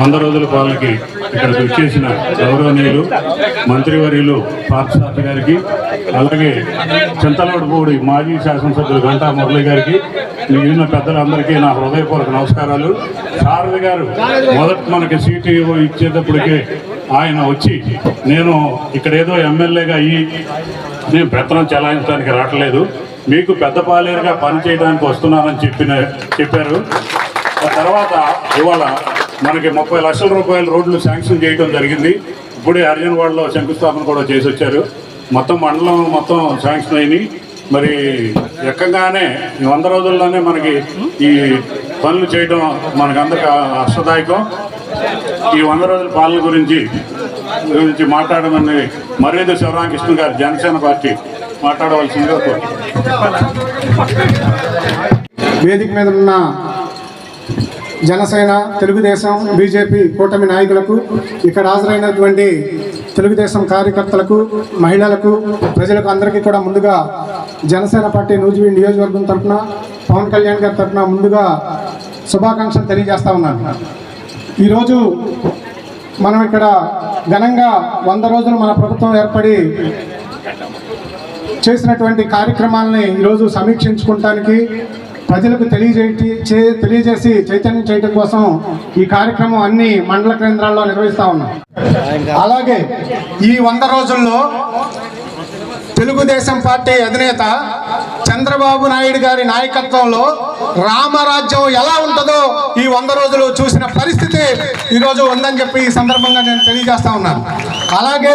వంద రోజుల పాలనకి ఇక్కడ వచ్చేసిన గౌరవనీయులు మంత్రివర్యులు పార్థసారథి గారికి అలాగే చింతలవడిపూడి మాజీ శాసనసభ్యులు గంటా మురళి గారికి మిగిలిన పెద్దలందరికీ నా హృదయపూర్వక నమస్కారాలు. సారథి గారు మొదట మనకి సీటీఓ ఇచ్చేటప్పటికే ఆయన వచ్చి నేను ఇక్కడ ఏదో ఎమ్మెల్యేగా అయ్యి నేను పెత్తనం చెలాయించడానికి రావట్లేదు. మీకు పెద్ద పాలేరుగా పనిచేయడానికి వస్తున్నానని చెప్పిన చెప్పారు. ఆ తర్వాత ఇవాళ మనకి ముప్పై లక్షల రూపాయల రోడ్లు శాంక్షన్ చేయడం జరిగింది. ఇప్పుడే హరిజన్వాడలో శంకుస్థాపన కూడా చేసి వచ్చారు మొత్తం మండలం మొత్తం శాంక్షన్ అయినాయి మరి ఎక్కగానే ఈ వంద రోజుల్లోనే మనకి ఈ పనులు చేయడం మనకందరికి హర్షదాయకం ఈ వంద రోజుల పాలన గురించి గురించి మాట్లాడమని మర్యాద శివరామకృష్ణ గారు జనసేన పార్టీ మాట్లాడవలసిందిగా వేదిక మీద ఉన్న జనసేన తెలుగుదేశం బీజేపీ కూటమి నాయకులకు ఇక్కడ హాజరైనటువంటి తెలుగుదేశం కార్యకర్తలకు మహిళలకు ప్రజలకు అందరికీ కూడా ముందుగా జనసేన పార్టీ నూజివీ నియోజకవర్గం తరఫున పవన్ కళ్యాణ్ గారి తరఫున ముందుగా శుభాకాంక్షలు తెలియజేస్తా ఉన్నాను. ఈరోజు మనం ఇక్కడ ఘనంగా వంద రోజులు మన ప్రభుత్వం ఏర్పడి చేసినటువంటి కార్యక్రమాలని ఈరోజు సమీక్షించుకోవటానికి ప్రజలకు తెలియజే చే- తెలియజేసి చైతన్యం చేయడం కోసం ఈ కార్యక్రమం అన్ని మండల కేంద్రాల్లో నిర్వహిస్తా ఉన్నాం. అలాగే ఈ వంద రోజుల్లో తెలుగుదేశం పార్టీ అధినేత చంద్రబాబు నాయుడు గారి నాయకత్వంలో రామరాజ్యం ఎలా ఉంటుందో ఈ వంద రోజులు చూసిన పరిస్థితి ఈరోజు ఉందని చెప్పి ఈ సందర్భంగా నేను తెలియజేస్తా ఉన్నాను. అలాగే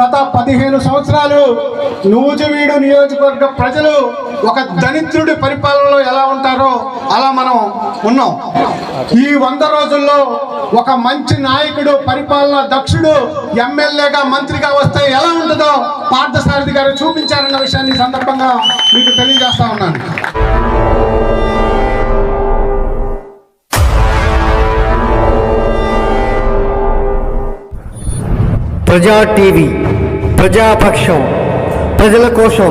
గత పదిహేను సంవత్సరాలు నూజివీడు నియోజకవర్గ ప్రజలు ఒక దరిద్రుడి పరిపాలనలో ఎలా ఉంటారో అలా మనం ఉన్నాం. ఈ వంద రోజుల్లో ఒక మంచి నాయకుడు పరిపాలన దక్షుడు ఎమ్మెల్యేగా మంత్రిగా వస్తే ఎలా ఉంటుందో పార్థసారథి గారు చూపించారన్న విషయాన్ని సందర్భంగా మీకు తెలియజేస్తా ఉన్నాను. ప్రజా టీవీ ప్రజాపక్షం ప్రజల కోసం